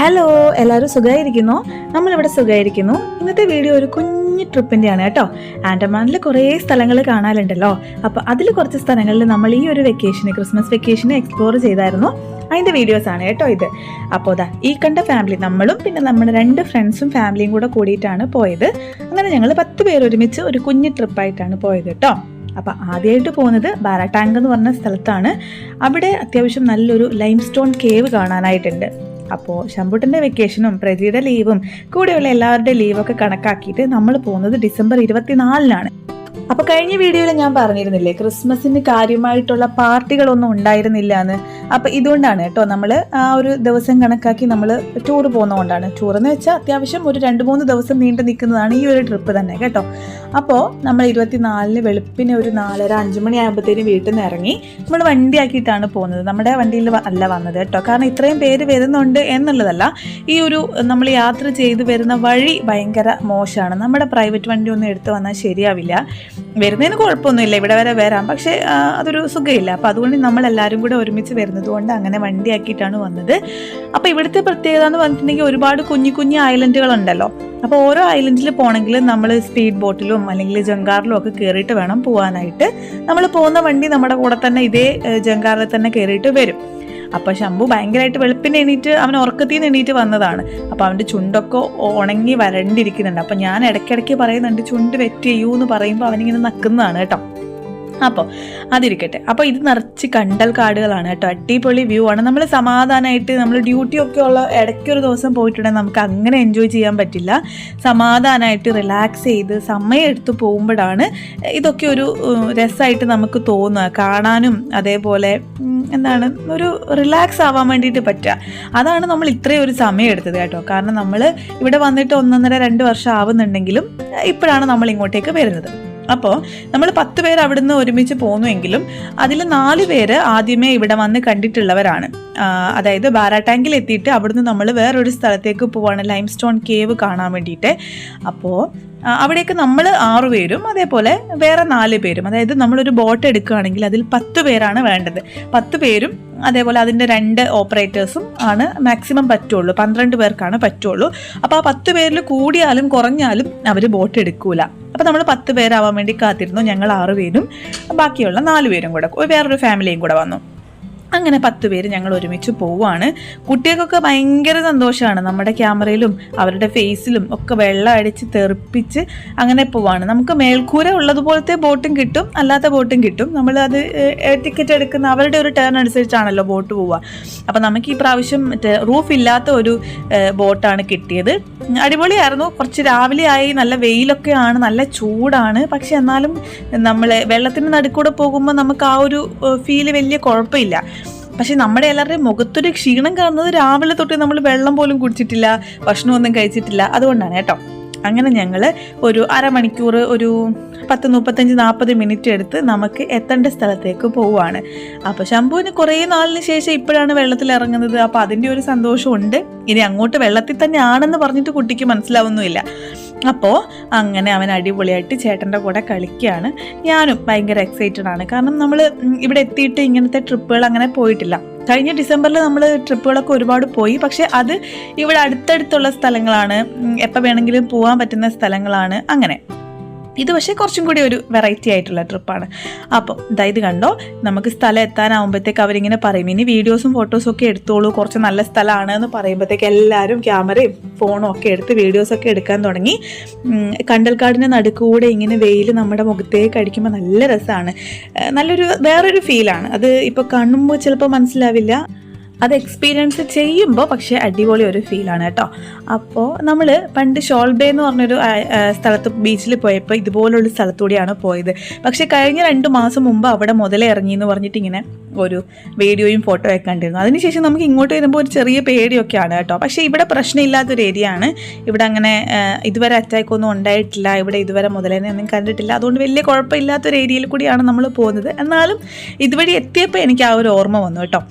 Hello എല്ലാവരും സുഖമായിരിക്കുന്നു നമ്മളിവിടെ സുഖമായിരിക്കുന്നു ഇന്നത്തെ വീഡിയോ ഒരു കുഞ്ഞു ട്രിപ്പിന്റെയാണ് കേട്ടോ. ആൻഡമാനിൽ കുറേ സ്ഥലങ്ങൾ കാണാനുണ്ടല്ലോ. അപ്പോൾ അതിൽ കുറച്ച് സ്ഥലങ്ങളിൽ നമ്മൾ ഈ ഒരു വെക്കേഷന് ക്രിസ്മസ് വെക്കേഷന് എക്സ്പ്ലോർ ചെയ്തായിരുന്നു. അതിന്റെ വീഡിയോസാണ് കേട്ടോ ഇത്. അപ്പോൾ അതാ ഈ കണ്ട ഫാമിലി നമ്മളും പിന്നെ നമ്മുടെ രണ്ട് ഫ്രണ്ട്സും ഫാമിലിയും കൂടെ കൂടിയിട്ടാണ് പോയത്. അങ്ങനെ ഞങ്ങൾ പത്ത് പേർ ഒരുമിച്ച് ഒരു കുഞ്ഞു ട്രിപ്പായിട്ടാണ് പോയത് കേട്ടോ. അപ്പോൾ ആദ്യമായിട്ട് പോകുന്നത് ബാരാടാങ്ക് എന്ന് പറഞ്ഞ സ്ഥലത്താണ്. അവിടെ അത്യാവശ്യം നല്ലൊരു ലൈം സ്റ്റോൺ കേവ് കാണാനായിട്ടുണ്ട്. അപ്പോൾ ശമ്പുട്ടന്റെ വെക്കേഷനും പ്രജിയുടെ ലീവും കൂടെയുള്ള എല്ലാവരുടെ ലീവൊക്കെ കണക്കാക്കിയിട്ട് നമ്മൾ പോകുന്നത് ഡിസംബർ ഇരുപത്തിനാലിനാണ്. അപ്പോൾ കഴിഞ്ഞ വീഡിയോയിൽ ഞാൻ പറഞ്ഞിരുന്നില്ലേ ക്രിസ്മസിന് കാര്യമായിട്ടുള്ള പാർട്ടികളൊന്നും ഉണ്ടായിരുന്നില്ല എന്ന് അപ്പോൾ ഇതുകൊണ്ടാണ് കേട്ടോ നമ്മൾ ആ ഒരു ദിവസം കണക്കാക്കി നമ്മൾ ടൂർ പോകുന്നതുകൊണ്ടാണ്. ടൂർ എന്ന് വെച്ചാൽ അത്യാവശ്യം ഒരു രണ്ട് മൂന്ന് ദിവസം നീണ്ടു നിൽക്കുന്നതാണ് ഈ ഒരു ട്രിപ്പ് തന്നെ കേട്ടോ. അപ്പോൾ നമ്മൾ ഇരുപത്തിനാലിന് വെളുപ്പിന് ഒരു നാലര അഞ്ച് മണി വീട്ടിൽ നിന്ന് ഇറങ്ങി നമ്മൾ വണ്ടിയാക്കിയിട്ടാണ് പോകുന്നത്. നമ്മുടെ വണ്ടിയിൽ അല്ല വന്നത് കേട്ടോ. കാരണം ഇത്രയും പേര് വരുന്നുണ്ട് എന്നുള്ളതല്ല ഈ ഒരു നമ്മൾ യാത്ര ചെയ്ത് വരുന്ന വഴി ഭയങ്കര മോശമാണ്. നമ്മുടെ പ്രൈവറ്റ് വണ്ടി ഒന്നും എടുത്ത് വന്നാൽ ശരിയാവില്ല. വരുന്നതിന് കുഴപ്പമൊന്നുമില്ല. ഇവിടെ വരെ വരാം. പക്ഷെ അതൊരു സുഖമില്ല. അപ്പോൾ അതുകൊണ്ട് നമ്മൾ എല്ലാവരും കൂടെ ഒരുമിച്ച് വരുന്നത് കൊണ്ട് അങ്ങനെ വണ്ടിയാക്കിയിട്ടാണ് വന്നത്. അപ്പോൾ ഇവിടുത്തെ പ്രത്യേകത എന്ന് പറഞ്ഞിട്ടുണ്ടെങ്കിൽ ഒരുപാട് കുഞ്ഞു കുഞ്ഞു ഐലൻഡുകളുണ്ടല്ലോ അപ്പോൾ ഓരോ ഐലൻഡിൽ പോകണമെങ്കിൽ നമ്മൾ സ്പീഡ് ബോട്ടിലും അല്ലെങ്കിൽ ജങ്കാറിലും ഒക്കെ കയറിയിട്ട് വേണം പോകാനായിട്ട് നമ്മൾ പോകുന്ന വണ്ടി നമ്മുടെ കൂടെ തന്നെ ഇതേ ജങ്കാറിൽ തന്നെ കയറിയിട്ട് വരും. അപ്പോൾ ശംഭു ഭയങ്കരമായിട്ട് വെളുപ്പിന് എണീറ്റ് അവൻ ഉറക്കത്തിൽ നിന്ന് എണീറ്റ് വന്നതാണ്. അപ്പോൾ അവന്റെ ചുണ്ടൊക്കെ ഉണങ്ങി വരണ്ടിരിക്കുന്നുണ്ട്. അപ്പോൾ ഞാൻ ഇടയ്ക്കിടയ്ക്ക് പറയുന്നുണ്ട് ചുണ്ട് വെറ്റ് ചെയ്യൂ എന്ന് പറയുമ്പോൾ അവനിങ്ങനെ നക്കുന്നതാണ് കേട്ടോ. അപ്പോൾ അതിരിക്കട്ടെ. അപ്പോൾ ഇത് നിറച്ച് കണ്ടൽ കാടുകളാണ് കേട്ടോ. അടിപൊളി വ്യൂ ആണ്. നമ്മൾ സമാധാനമായിട്ട് നമ്മൾ ഡ്യൂട്ടി ഒക്കെ ഉള്ള ഇടയ്ക്കൊരു ദിവസം പോയിട്ടുണ്ടെങ്കിൽ നമുക്ക് അങ്ങനെ എൻജോയ് ചെയ്യാൻ പറ്റില്ല. സമാധാനമായിട്ട് റിലാക്സ് ചെയ്ത് സമയം എടുത്ത് പോകുമ്പോഴാണ് ഇതൊക്കെ ഒരു രസമായിട്ട് നമുക്ക് തോന്നുക. കാണാനും അതേപോലെ എന്താണ് ഒരു റിലാക്സ് ആവാൻ വേണ്ടിയിട്ട് പറ്റുക. അതാണ് നമ്മൾ ഇത്രയും ഒരു സമയം എടുത്തത് കേട്ടോ. കാരണം നമ്മൾ ഇവിടെ വന്നിട്ട് ഒന്നൊന്നര രണ്ട് വർഷം ആവുന്നുണ്ടെങ്കിലും ഇപ്പോഴാണ് നമ്മൾ ഇങ്ങോട്ടേക്ക് വരുന്നത്. അപ്പോൾ നമ്മൾ പത്ത് പേർ അവിടുന്ന് ഒരുമിച്ച് പോന്നുവെങ്കിലും അതിൽ നാല് പേര് ആദ്യമേ ഇവിടെ വന്ന് കണ്ടിട്ടുള്ളവരാണ്. അതായത് ബാരാടാങ്കിൽ എത്തിയിട്ട് അവിടുന്ന് നമ്മൾ വേറൊരു സ്ഥലത്തേക്ക് പോവാണ് ലൈം സ്റ്റോൺ കേവ് കാണാൻ വേണ്ടിയിട്ട്. അപ്പോൾ അവിടേക്ക് നമ്മൾ ആറുപേരും അതേപോലെ വേറെ നാല് പേരും അതായത് നമ്മളൊരു ബോട്ട് എടുക്കുകയാണെങ്കിൽ അതിൽ പത്ത് പേരാണ് വേണ്ടത്. പത്ത് പേരും അതേപോലെ അതിന്റെ രണ്ട് ഓപ്പറേറ്റേഴ്സും ആണ് മാക്സിമം പറ്റുള്ളൂ. പന്ത്രണ്ട് പേർക്കാണ് പറ്റുള്ളൂ. അപ്പോൾ ആ പത്ത് പേരിൽ കൂടിയാലും കുറഞ്ഞാലും അവർ ബോട്ട് എടുക്കൂല. അപ്പോൾ നമ്മൾ പത്ത് പേരാവാൻ വേണ്ടി കാത്തിരുന്നു. ഞങ്ങൾ ആറ് പേരും ബാക്കിയുള്ള നാല് പേരും കൂടെ വേറൊരു ഫാമിലിയും കൂടെ വന്നു. അങ്ങനെ പത്ത് പേര് ഞങ്ങൾ ഒരുമിച്ച് പോവുകയാണ് കുട്ടികൾക്കൊക്കെ ഭയങ്കര സന്തോഷമാണ്. നമ്മുടെ ക്യാമറയിലും അവരുടെ ഫേസിലും ഒക്കെ വെള്ളം അടിച്ച് തെറിപ്പിച്ച് അങ്ങനെ പോവാണ്. നമുക്ക് മേൽക്കൂര ഉള്ളതുപോലത്തെ ബോട്ടും കിട്ടും അല്ലാത്ത ബോട്ടും കിട്ടും. നമ്മൾ അത് ടിക്കറ്റ് എടുക്കുന്ന അവരുടെ ഒരു ടേൺ അനുസരിച്ചാണല്ലോ ബോട്ട് പോവുക. അപ്പോൾ നമുക്ക് ഈ പ്രാവശ്യം റൂഫ് ഇല്ലാത്ത ഒരു ബോട്ടാണ് കിട്ടിയത്. അടിപൊളിയായിരുന്നു. കുറച്ച് രാവിലെ ആയി നല്ല വെയിലൊക്കെയാണ് നല്ല ചൂടാണ്. പക്ഷെ എന്നാലും നമ്മൾ വെള്ളത്തിന്റെ നടുക്കൂടെ പോകുമ്പോൾ നമുക്ക് ആ ഒരു ഫീൽ വലിയ കുഴപ്പമില്ല. പക്ഷെ നമ്മുടെ എല്ലാവരുടെയും മുഖത്തൊരു ക്ഷീണം കാണുന്നത് രാവിലെ തൊട്ട് നമ്മൾ വെള്ളം പോലും കുടിച്ചിട്ടില്ല ഭക്ഷണമൊന്നും കഴിച്ചിട്ടില്ല. അതുകൊണ്ടാണ് കേട്ടോ. അങ്ങനെ ഞങ്ങൾ ഒരു അരമണിക്കൂർ ഒരു പത്ത് മുപ്പത്തഞ്ച് നാൽപ്പത് മിനിറ്റ് എടുത്ത് നമുക്ക് എത്തേണ്ട സ്ഥലത്തേക്ക് പോവുകയാണ് അപ്പോൾ ശംഭുവിന് കുറേ നാളിന് ശേഷം ഇപ്പോഴാണ് വെള്ളത്തിൽ ഇറങ്ങുന്നത്. അപ്പോൾ അതിന്റെ ഒരു സന്തോഷമുണ്ട്. ഇനി അങ്ങോട്ട് വെള്ളത്തിൽ തന്നെ ആണെന്ന് പറഞ്ഞിട്ട് കുട്ടിക്ക് മനസ്സിലാവുന്നുമില്ല. അപ്പോൾ അങ്ങനെ അവൻ അടിപൊളിയായിട്ട് ചേട്ടന്റെ കൂടെ കളിക്കുകയാണ്. ഞാനും ഭയങ്കര എക്സൈറ്റഡ് ആണ്. കാരണം നമ്മൾ ഇവിടെ എത്തിയിട്ട് ഇങ്ങനത്തെ ട്രിപ്പുകൾ അങ്ങനെ പോയിട്ടില്ല. കഴിഞ്ഞ ഡിസംബറിൽ നമ്മൾ ട്രിപ്പുകളൊക്കെ ഒരുപാട് പോയി. പക്ഷെ അത് ഇവിടെ അടുത്തടുത്തുള്ള സ്ഥലങ്ങളാണ്. എപ്പോൾ വേണമെങ്കിലും പോകാൻ പറ്റുന്ന സ്ഥലങ്ങളാണ്. അങ്ങനെ. ഇത് പക്ഷേ കുറച്ചും കൂടി ഒരു വെറൈറ്റി ആയിട്ടുള്ള ട്രിപ്പാണ് അപ്പോൾ അതായത് കണ്ടോ? നമുക്ക് സ്ഥലം എത്താനാവുമ്പോഴത്തേക്ക് അവരിങ്ങനെ പറയും ഇനി വീഡിയോസും ഫോട്ടോസും ഒക്കെ എടുത്തോളൂ കുറച്ച് നല്ല സ്ഥലമാണ് എന്ന് പറയുമ്പോഴത്തേക്ക് എല്ലാവരും ക്യാമറയും ഫോണും ഒക്കെ എടുത്ത് വീഡിയോസൊക്കെ എടുക്കാൻ തുടങ്ങി. കണ്ടൽക്കാടിന്റെ നടുക്കൂടെ ഇങ്ങനെ വെയിൽ നമ്മുടെ മുഖത്തേക്ക് അടിക്കുമ്പോൾ നല്ല രസമാണ് നല്ലൊരു വേറൊരു ഫീലാണ് അത് ഇപ്പോൾ കാണുമ്പോൾ ചിലപ്പോൾ മനസ്സിലാവില്ല. അത് എക്സ്പീരിയൻസ് ചെയ്യുമ്പോൾ പക്ഷേ അടിപൊളി ഒരു ഫീലാണ് കേട്ടോ. അപ്പോൾ നമ്മൾ പണ്ട് ഷോൾബേ എന്ന് പറഞ്ഞൊരു സ്ഥലത്ത് ബീച്ചിൽ പോയപ്പോൾ ഇതുപോലുള്ള സ്ഥലത്തൂടെയാണ് പോയത്. പക്ഷേ കഴിഞ്ഞ രണ്ട് മാസം മുമ്പ് അവിടെ മുതലേ ഇറങ്ങി എന്ന് പറഞ്ഞിട്ട് ഇങ്ങനെ ഒരു വീഡിയോയും ഫോട്ടോ ഒക്കെ കണ്ടിരുന്നു. അതിനുശേഷം നമുക്ക് ഇങ്ങോട്ട് വരുമ്പോൾ ഒരു ചെറിയ പേടിയൊക്കെയാണ് കേട്ടോ. പക്ഷേ ഇവിടെ പ്രശ്നമില്ലാത്തൊരു ഏരിയ ആണ്. ഇവിടെ അങ്ങനെ ഇതുവരെ അറ്റാക്ക് ഒന്നും ഉണ്ടായിട്ടില്ല. ഇവിടെ ഇതുവരെ മുതലേനെ ഒന്നും കണ്ടിട്ടില്ല. അതുകൊണ്ട് വലിയ കുഴപ്പമില്ലാത്തൊരു ഏരിയയിൽ കൂടിയാണ് നമ്മൾ പോകുന്നത്. എന്നാലും ഇതുവഴി എത്തിയപ്പോൾ എനിക്ക് ആ ഒരു ഓർമ്മ വന്നു കേട്ടോ.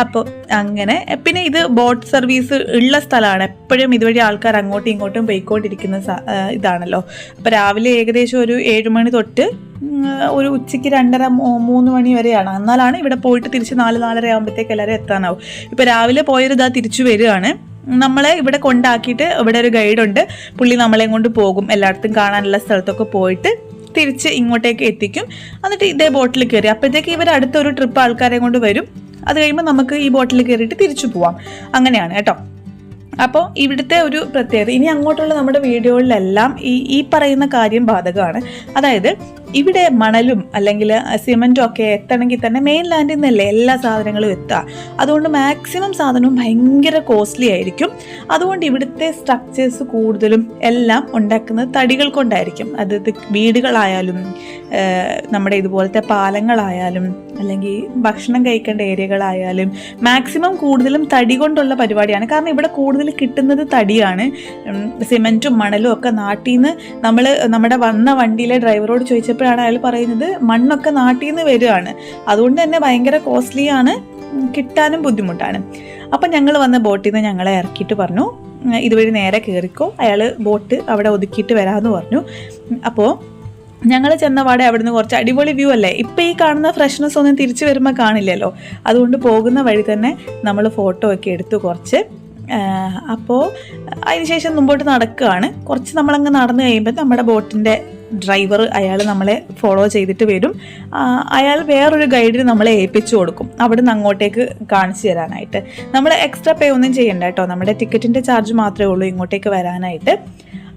അപ്പോൾ അങ്ങനെ പിന്നെ ഇത് ബോട്ട് സർവീസ് ഉള്ള സ്ഥലമാണ്. എപ്പോഴും ഇതുവഴി ആൾക്കാർ അങ്ങോട്ടും ഇങ്ങോട്ടും പോയിക്കൊണ്ടിരിക്കുന്ന ഇതാണല്ലോ. അപ്പോൾ രാവിലെ ഏകദേശം ഒരു ഏഴ് മണി തൊട്ട് ഒരു ഉച്ചയ്ക്ക് രണ്ടര മൂന്ന് മണി വരെയാണ്. എന്നാലാണ് ഇവിടെ പോയിട്ട് തിരിച്ച് നാല് നാലര ആകുമ്പോഴത്തേക്ക് എല്ലാവരും എത്താനാവും. ഇപ്പോൾ രാവിലെ പോയൊരു ഇതാ തിരിച്ചു വരികയാണ്. നമ്മളെ ഇവിടെ കൊണ്ടാക്കിയിട്ട് ഇവിടെ ഒരു ഗൈഡുണ്ട്. പുള്ളി നമ്മളെ കൊണ്ട് പോകും. എല്ലായിടത്തും കാണാനുള്ള സ്ഥലത്തൊക്കെ പോയിട്ട് തിരിച്ച് ഇങ്ങോട്ടേക്ക് എത്തിക്കും. എന്നിട്ട് ഇതേ ബോട്ടിൽ കയറി. അപ്പോഴത്തേക്ക് ഇവർ അടുത്തൊരു ട്രിപ്പ് ആൾക്കാരെ കൊണ്ട് വരും. അത് കഴിയുമ്പോൾ നമുക്ക് ഈ ബോട്ടിൽ കയറിയിട്ട് തിരിച്ചു പോവാം. അങ്ങനെയാണ് കേട്ടോ. അപ്പോൾ ഇവിടുത്തെ ഒരു പ്രത്യേകത ഇനി അങ്ങോട്ടുള്ള നമ്മുടെ വീഡിയോകളിലെല്ലാം ഈ ഈ പറയുന്ന കാര്യം ബാധകമാണ്. അതായത് ഇവിടെ മണലും അല്ലെങ്കിൽ സിമെന്റും ഒക്കെ എത്തണമെങ്കിൽ തന്നെ മെയിൻ ലാൻഡിൽ നിന്നല്ലേ എല്ലാ സാധനങ്ങളും എത്തുക. അതുകൊണ്ട് മാക്സിമം സാധനവും ഭയങ്കര കോസ്റ്റ്ലി ആയിരിക്കും. അതുകൊണ്ട് ഇവിടുത്തെ സ്ട്രക്ചേഴ്സ് കൂടുതലും എല്ലാം ഉണ്ടാക്കുന്നത് തടികൾ കൊണ്ടായിരിക്കും. അത് വീടുകളായാലും നമ്മുടെ ഇതുപോലത്തെ പാലങ്ങളായാലും അല്ലെങ്കിൽ ഭക്ഷണം കഴിക്കേണ്ട ഏരിയകളായാലും മാക്സിമം കൂടുതലും തടി കൊണ്ടുള്ള പരിപാടിയാണ്. കാരണം ഇവിടെ കൂടുതൽ കിട്ടുന്നത് തടിയാണ്. സിമെന്റും മണലും ഒക്കെ നാട്ടിൽ നിന്ന് നമ്മൾ നമ്മുടെ വന്ന വണ്ടിയിലെ ഡ്രൈവറോട് ചോദിച്ചപ്പോഴാണ് അയാൾ പറയുന്നത് മണ്ണൊക്കെ നാട്ടിൽ നിന്ന് വരികയാണ് അതുകൊണ്ട് തന്നെ ഭയങ്കര കോസ്റ്റ്ലിയാണ് കിട്ടാനും ബുദ്ധിമുട്ടാണ്. അപ്പം ഞങ്ങൾ വന്ന ബോട്ടിൽ നിന്ന് ഞങ്ങളെ ഇറക്കിയിട്ട് പറഞ്ഞു ഇതുവഴി നേരെ കയറിക്കോ അയാൾ ബോട്ട് അവിടെ ഒതുക്കിയിട്ട് വരാമെന്ന് പറഞ്ഞു. അപ്പോൾ ഞങ്ങൾ ചെന്നപാടെ അവിടുന്ന് കുറച്ച് അടിപൊളി വ്യൂ അല്ലേ? ഇപ്പം ഈ കാണുന്ന ഫ്രഷ്നെസ് ഒന്നും തിരിച്ചു വരുമ്പോൾ കാണില്ലല്ലോ. അതുകൊണ്ട് പോകുന്ന വഴി തന്നെ നമ്മൾ ഫോട്ടോ ഒക്കെ എടുത്തു കുറച്ച്. അപ്പോൾ അതിനുശേഷം മുമ്പോട്ട് നടക്കുകയാണ്. കുറച്ച് നമ്മളങ്ങ് നടന്നു കഴിയുമ്പോൾ നമ്മുടെ ബോട്ടിന്റെ ഡ്രൈവർ അയാൾ നമ്മളെ ഫോളോ ചെയ്തിട്ട് വരും. അയാൾ വേറൊരു ഗൈഡിന് നമ്മളെ ഏൽപ്പിച്ചു കൊടുക്കും. അവിടുന്ന് അങ്ങോട്ടേക്ക് കാണിച്ചു തരാനായിട്ട്. നമ്മൾ എക്സ്ട്രാ പേ ഒന്നും ചെയ്യണ്ട കേട്ടോ. നമ്മുടെ ടിക്കറ്റിന്റെ ചാർജ് മാത്രമേ ഉള്ളൂ ഇങ്ങോട്ടേക്ക് വരാനായിട്ട്.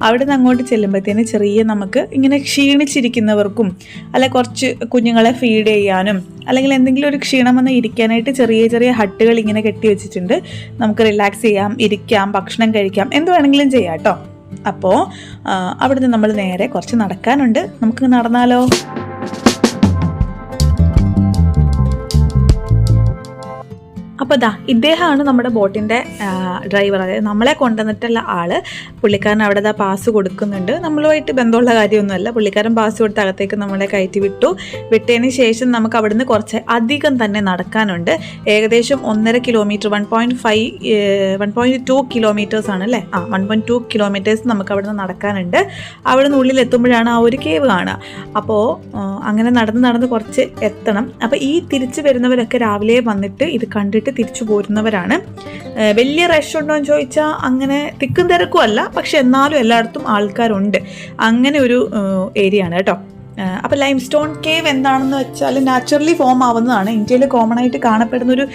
അവിടുന്ന് അങ്ങോട്ട് ചെല്ലുമ്പോഴത്തേന് ചെറിയ നമുക്ക് ഇങ്ങനെ ക്ഷീണിച്ചിരിക്കുന്നവർക്കും അല്ലെ കുറച്ച് കുഞ്ഞുങ്ങളെ ഫീഡ് ചെയ്യാനും അല്ലെങ്കിൽ എന്തെങ്കിലും ഒരു ക്ഷീണം വന്ന് ഇരിക്കാനായിട്ട് ചെറിയ ചെറിയ ഹട്ടുകൾ ഇങ്ങനെ കെട്ടി വെച്ചിട്ടുണ്ട്. നമുക്ക് റിലാക്സ് ചെയ്യാം ഇരിക്കാം ഭക്ഷണം കഴിക്കാം എന്ത് വേണമെങ്കിലും ചെയ്യാം അപ്പോൾ അവിടുന്ന് നമ്മൾ നേരെ കുറച്ച് നടക്കാനുണ്ട്. നമുക്ക് നടന്നാലോ? അപ്പോൾ ദാ ഇദ്ദേഹമാണ് നമ്മുടെ ബോട്ടിന്റെ ഡ്രൈവർ അതായത് നമ്മളെ കൊണ്ടുവന്നിട്ടുള്ള ആൾ. പുള്ളിക്കാരൻ അവിടെ ദാ പാസ് കൊടുക്കുന്നുണ്ട്. നമ്മളുമായിട്ട് ബന്ധമുള്ള കാര്യമൊന്നുമല്ല. പുള്ളിക്കാരൻ പാസ് കൊടുത്ത് അകത്തേക്ക് നമ്മളെ കയറ്റി വിട്ടു. വിട്ടതിന് ശേഷം നമുക്ക് അവിടുന്ന് കുറച്ച് അധികം തന്നെ നടക്കാനുണ്ട്. ഏകദേശം ഒന്നര kilometre one point five one point two kilometres ആണ് അല്ലേ? ആ വൺ പോയിന്റ് ടു കിലോമീറ്റേഴ്സ് നമുക്ക് അവിടുന്ന് നടക്കാനുണ്ട്. അവിടുന്ന് ഉള്ളിൽ എത്തുമ്പോഴാണ് ആ ഒരു കേവ് കാണുക. അപ്പോൾ അങ്ങനെ നടന്ന് നടന്ന് കുറച്ച് എത്തണം. അപ്പോൾ ഈ തിരിച്ചു വരുന്നവരൊക്കെ രാവിലെ വന്നിട്ട് ഇത് കണ്ടിട്ട് തിരിച്ചു പോരുന്നവരാണ്. വലിയ റഷ് ഉണ്ടോ എന്ന് ചോദിച്ചാൽ അങ്ങനെ തിക്കും തിരക്കും അല്ല. പക്ഷെ എന്നാലും എല്ലായിടത്തും ആൾക്കാരുണ്ട്. അങ്ങനെ ഒരു ഏരിയ ആണ് കേട്ടോ. അപ്പോൾ ലൈം സ്റ്റോൺ കേവ് എന്താണെന്ന് വെച്ചാൽ നാച്ചുറലി ഫോം ആവുന്നതാണ്. ഇന്ത്യയിൽ കോമൺ ആയിട്ട് കാണപ്പെടുന്ന ഒരു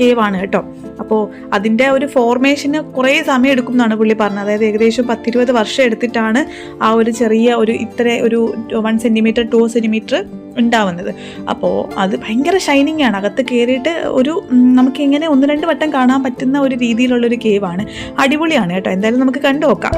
കേവ് ആണ് കേട്ടോ. അപ്പോൾ അതിന്റെ ഒരു ഫോർമേഷന് കുറേ സമയം എടുക്കും എന്നാണ് പുള്ളി പറഞ്ഞത്. അതായത് ഏകദേശം പത്തിരുപത് വർഷം എടുത്തിട്ടാണ് ആ ഒരു ചെറിയ ഒരു ഇത്ര ഒരു വൺ സെന്റിമീറ്റർ ടു സെന്റിമീറ്റർ ഉണ്ടാവുന്നത്. അപ്പോൾ അത് ഭയങ്കര ഷൈനിങ് ആണ്. അകത്ത് കയറിയിട്ട് ഒരു നമുക്ക് ഇങ്ങനെ ഒന്ന് രണ്ട് വട്ടം കാണാൻ പറ്റുന്ന ഒരു രീതിയിലുള്ളൊരു കേവാണ് അടിപൊളിയാണ് കേട്ടോ. എന്തായാലും നമുക്ക് കണ്ടു നോക്കാം.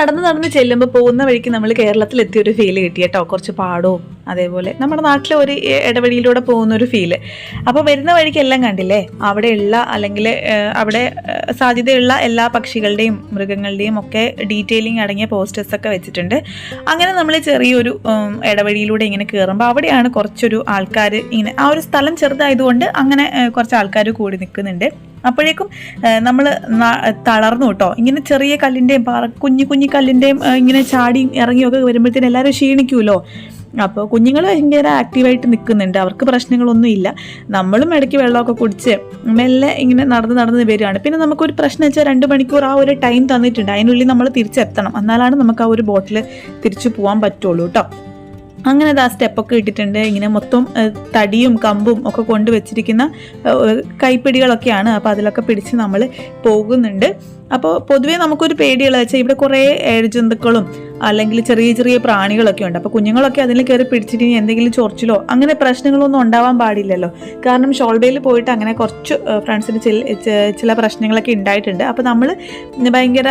നടന്ന് നടന്ന് ചെല്ലുമ്പോൾ പോകുന്ന വഴിക്ക് നമ്മൾ കേരളത്തിൽ എത്തിയ ഒരു ഫീൽ കിട്ടി കേട്ടോ. കുറച്ച് പാടവും അതേപോലെ. നമ്മുടെ നാട്ടിലെ ഒരു ഇടവഴിയിലൂടെ പോകുന്ന ഒരു ഫീൽ അപ്പോൾ വരുന്ന വഴിക്ക് എല്ലാം കണ്ടില്ലേ? അവിടെയുള്ള അല്ലെങ്കിൽ അവിടെ സാധ്യതയുള്ള എല്ലാ പക്ഷികളുടെയും മൃഗങ്ങളുടെയും ഒക്കെ ഡീറ്റെയിലിംഗ് അടങ്ങിയ പോസ്റ്റേഴ്സ് ഒക്കെ വെച്ചിട്ടുണ്ട്. അങ്ങനെ നമ്മൾ ചെറിയൊരു ഇടവഴിയിലൂടെ ഇങ്ങനെ കയറുമ്പോൾ അവിടെയാണ് കുറച്ചൊരു ആൾക്കാർ ഇങ്ങനെ ആ ഒരു സ്ഥലം ചെറുതായതുകൊണ്ട് അങ്ങനെ കുറച്ച് ആൾക്കാർ കൂടി നിൽക്കുന്നുണ്ട് അപ്പോഴേക്കും നമ്മൾ തളർന്നു കേട്ടോ. ഇങ്ങനെ ചെറിയ കല്ലിന്റെയും പാറ കുഞ്ഞു കുഞ്ഞു കല്ലിന്റെയും ഇങ്ങനെ ചാടി ഇറങ്ങിയൊക്കെ വരുമ്പോഴത്തേനും എല്ലാവരും ക്ഷീണിക്കുമല്ലോ അപ്പോൾ കുഞ്ഞുങ്ങൾ ഭയങ്കര ആക്റ്റീവായിട്ട് നിൽക്കുന്നുണ്ട് അവർക്ക് പ്രശ്നങ്ങളൊന്നും ഇല്ല. നമ്മളും ഇടയ്ക്ക് വെള്ളമൊക്കെ കുടിച്ച് മെല്ലെ ഇങ്ങനെ നടന്ന് നടന്ന് വരികയാണ്. പിന്നെ നമുക്കൊരു പ്രശ്നം വെച്ചാൽ രണ്ട് മണിക്കൂർ ആ ഒരു ടൈം തന്നിട്ടുണ്ട്. അതിനുള്ളിൽ നമ്മൾ തിരിച്ചെത്തണം. എന്നാലാണ് നമുക്ക് ആ ഒരു ബോട്ടിൽ തിരിച്ചു പോകാൻ പറ്റുള്ളൂ കേട്ടോ. അങ്ങനെ ആ സ്റ്റെപ്പൊക്കെ ഇട്ടിട്ടുണ്ട്. ഇങ്ങനെ മൊത്തം തടിയും കമ്പും ഒക്കെ കൊണ്ടുവച്ചിരിക്കുന്ന കൈപ്പിടികളൊക്കെയാണ്. അപ്പോൾ അതിലൊക്കെ പിടിച്ച് നമ്മൾ പോകുന്നുണ്ട്. അപ്പോൾ പൊതുവേ നമുക്കൊരു പേടിയുള്ള വെച്ചാൽ ഇവിടെ കുറേ ഏഴജന്തുക്കളും അല്ലെങ്കിൽ ചെറിയ ചെറിയ പ്രാണികളൊക്കെ ഉണ്ട്. അപ്പോൾ കുഞ്ഞുങ്ങളൊക്കെ അതിൽ കയറി പിടിച്ചിട്ട് എന്തെങ്കിലും ചൊറിച്ചിലോ അങ്ങനെ പ്രശ്നങ്ങളൊന്നും ഉണ്ടാവാൻ പാടില്ലല്ലോ. കാരണം ഷോൾബയിൽ പോയിട്ട് അങ്ങനെ കുറച്ച് ഫ്രണ്ട്സിന് ചില ചില പ്രശ്നങ്ങളൊക്കെ ഉണ്ടായിട്ടുണ്ട്. അപ്പോൾ നമ്മൾ ഭയങ്കര